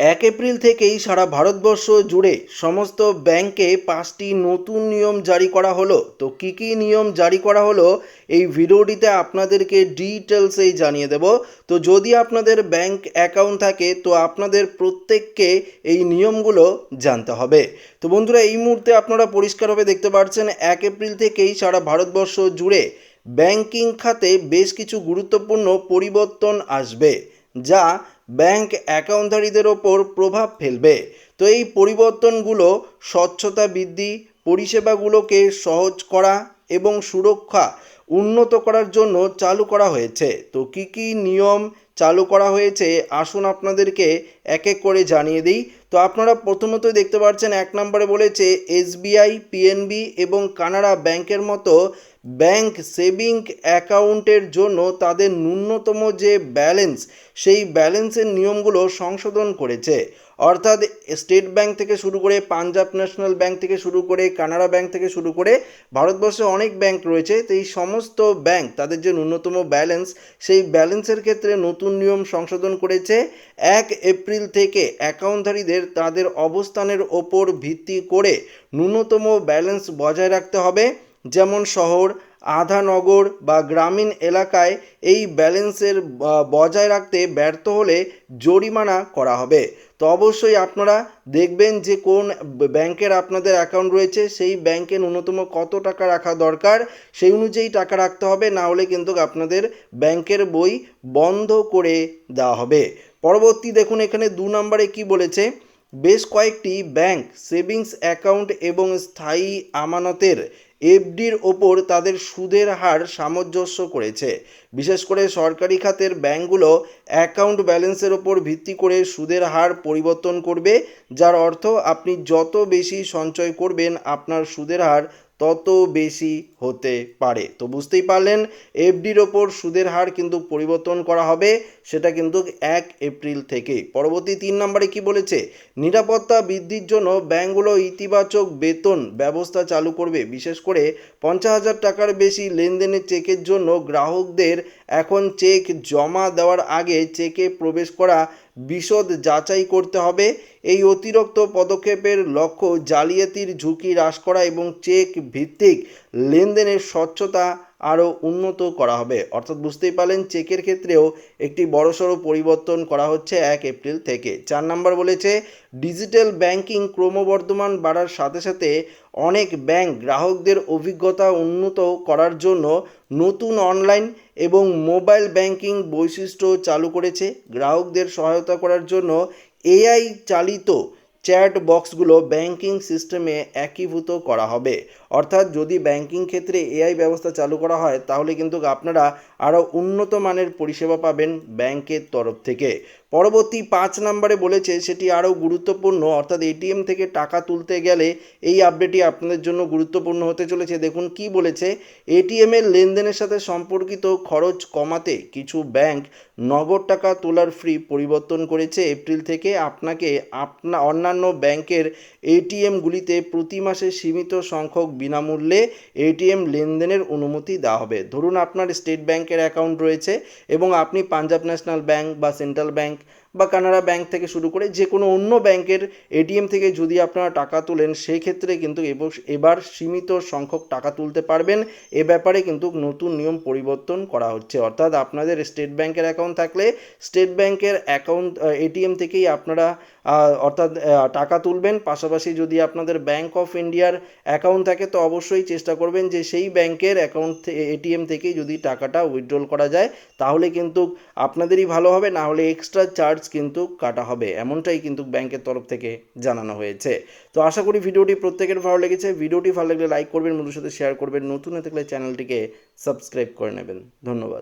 এক এপ্রিল থেকেই সারা ভারতবর্ষ জুড়ে সমস্ত ব্যাংকে পাঁচটি নতুন নিয়ম জারি করা হলো। তো কী কী নিয়ম জারি করা হলো এই ভিডিওটিতে আপনাদেরকে ডিটেলসেই জানিয়ে দেব। তো যদি আপনাদের ব্যাংক অ্যাকাউন্ট থাকে, তো আপনাদের প্রত্যেককে এই নিয়মগুলো জানতে হবে। তো বন্ধুরা, এই মুহূর্তে আপনারা পরিষ্কারভাবে দেখতে পাচ্ছেন এক এপ্রিল থেকেই সারা ভারতবর্ষ জুড়ে ব্যাংকিং খাতে বেশ কিছু গুরুত্বপূর্ণ পরিবর্তন আসবে, যা ব্যাংক অ্যাকাউন্টধারীদের ওপর প্রভাব ফেলবে। তো এই পরিবর্তনগুলো স্বচ্ছতা বৃদ্ধি, পরিষেবাগুলোকে সহজ করা এবং সুরক্ষা উন্নত করার জন্য চালু করা হয়েছে। তো কী কী নিয়ম চালু করা হয়েছে, আসুন আপনাদেরকে এক এক করে জানিয়ে দিই। তো আপনারা প্রথমত দেখতে পাচ্ছেন, এক নম্বরে বলেছে এসবিআই, পিএনবি এবং কানাড়া ব্যাংকের মতো ব্যাংক সেভিং অ্যাকাউন্টের জন্য তাদের ন্যূনতম যে ব্যালেন্স, সেই ব্যালেন্সের নিয়মগুলো সংশোধন করেছে। অর্থাৎ স্টেট ব্যাংক থেকে শুরু করে পাঞ্জাব ন্যাশনাল ব্যাংক থেকে শুরু করে কানাড়া ব্যাংক থেকে শুরু করে ভারতবর্ষে অনেক ব্যাংক রয়েছে, তো এই সমস্ত ব্যাংক তাদের যে ন্যূনতম ব্যালেন্স, সেই ব্যালেন্সের ক্ষেত্রে নতুন নিয়ম সংশোধন করেছে। এক এপ্রিল থেকে অ্যাকাউন্টধারীদের তাদের অবস্থানের ওপর ভিত্তি করে ন্যূনতম ব্যালেন্স বজায় রাখতে হবে, যেমন শহর আধানগর বা গ্রামীণ এলাকায় এই ব্যালেন্সের বজায় রাখতে ব্যর্থ হলে জরিমানা করা হবে। তো অবশ্যই আপনারা দেখবেন যে কোন ব্যাংকের আপনাদের অ্যাকাউন্ট রয়েছে, সেই ব্যাংকে ন্যূনতম কত টাকা রাখা দরকার, সেই অনুযায়ী টাকা রাখতে হবে, না হলে কিন্তু আপনাদের ব্যাংকের বই বন্ধ করে দেওয়া হবে। পরবর্তী দেখুন এখানে দু নম্বরে কি বলেছে, বেশ কয়েকটি ব্যাংক, সেভিংস অ্যাকাউন্ট এবং স্থায়ী আমানতের এফডির ওপর তাদের সুদের হার সামঞ্জস্য করেছে। বিশেষ করে সরকারি খাতের ব্যাংকগুলো অ্যাকাউন্ট ব্যালেন্সের ওপর ভিত্তি করে সুদের হার পরিবর্তন করবে, যার অর্থ আপনি যত বেশি সঞ্চয় করবেন, আপনার সুদের হার তত বেশি হতে পারে। তো বুঝতেই পারলেন, এফডির ওপর সুদের হার কিন্তু পরিবর্তন করা হবে, সেটা কিন্তু এক এপ্রিল থেকে। পরবর্তী তিন নম্বরে কি বলেছে? নিরাপত্তা বৃদ্ধির জন্য ব্যাংকগুলো ইতিবাচক বেতন ব্যবস্থা চালু করবে। বিশেষ করে পঞ্চাশ হাজার টাকার বেশি লেনদেনের চেকের জন্য গ্রাহকদের এখন চেক জমা দেওয়ার আগে চেকে প্রবেশ করা বিশদ যাচাই করতে হবে। এই অতিরিক্ত পদক্ষেপের লক্ষ্য জালিয়াতির ঝুঁকি হ্রাস করা এবং চেক ভিত্তিক লেনদেনের স্বচ্ছতা আরও উন্নত করা হবে। অর্থাৎ বুঝতেই পারলেন চেকের ক্ষেত্রেও একটি বড়সড় পরিবর্তন করা হচ্ছে এক এপ্রিল থেকে। চার নম্বর বলেছে, ডিজিটাল ব্যাংকিং ক্রমবর্ধমান বাড়ার সাথে সাথে অনেক ব্যাংক গ্রাহকদের অভিজ্ঞতা উন্নত করার জন্য নতুন অনলাইন এবং মোবাইল ব্যাংকিং বৈশিষ্ট্য চালু করেছে। গ্রাহকদের সহায়তা করার জন্য এআই চালিত চ্যাট বক্সগুলো ব্যাংকিং সিস্টেমে একীভূত করা হবে। অর্থাৎ যদি ব্যাংকিং ক্ষেত্রে এআই ব্যবস্থা চালু করা হয়, তাহলে কিন্তু আপনারা আরও উন্নত মানের পরিষেবা পাবেন ব্যাংকের তরফ থেকে। পরবর্তী পাঁচ নম্বরে বলেছে, সেটি আরও গুরুত্বপূর্ণ, অর্থাৎ এটিএম থেকে টাকা তুলতে গেলে এই আপডেটটি আপনাদের জন্য গুরুত্বপূর্ণ হতে চলেছে। দেখুন কি বলেছে, এটিএমের লেনদেনের সাথে সম্পর্কিত খরচ কমাতে কিছু ব্যাংক নগদ টাকা তোলার ফ্রি পরিবর্তন করেছে এপ্রিল থেকে আপনাকে আপনা, অন্যান্য ব্যাংকের এটিএমগুলিতে প্রতি মাসে সীমিত সংখ্যক বিনামূল্যে এটিএম লেনদেনের অনুমতি দেওয়া হবে। ধরুন আপনার স্টেট ব্যাংকের অ্যাকাউন্ট রয়েছে এবং আপনি পাঞ্জাব ন্যাশনাল ব্যাংক বা সেন্ট্রাল ব্যাংক বা কানাড়া ব্যাংক থেকে শুরু করে যে কোনো অন্য ব্যাংকের এটিএম থেকে যদি আপনারা টাকা তোলেন, সেই ক্ষেত্রে কিন্তু এবার সীমিত সংখ্যক টাকা তুলতে পারবেন। এ ব্যাপারে কিন্তু নতুন নিয়ম পরিবর্তন করা হচ্ছে। অর্থাৎ আপনাদের স্টেট ব্যাংকের অ্যাকাউন্ট থাকলে স্টেট ব্যাংকের অ্যাকাউন্ট এটিএম থেকেই আপনারা অর্থাৎ টাকা তুলবেন। পাশাপাশি যদি আপনাদের ব্যাংক অফ ইন্ডিয়ার অ্যাকাউন্ট থাকে, তো অবশ্যই চেষ্টা করবেন যে সেই ব্যাংকের অ্যাকাউন্ট এটিএম থেকেই যদি টাকাটা উইথড্রল করা যায়, তাহলে কিন্তু আপনাদেরই ভালো হবে। না হলে এক্সট্রা চার্জ কিন্তু কাটা হবে। এমনটাই কিন্তু ব্যাংকের তরফ থেকে জানানো হয়েছে। তো আশা করি ভিডিওটি প্রত্যেকের ভালো লেগেছে। ভিডিওটি ভালো লাগলে লাইক করবেন বন্ধুর সাথে শেয়ার করবেন। নতুন হয়ে থাকলে চ্যানেলটিকে সাবস্ক্রাইব করে নেবেন। ধন্যবাদ।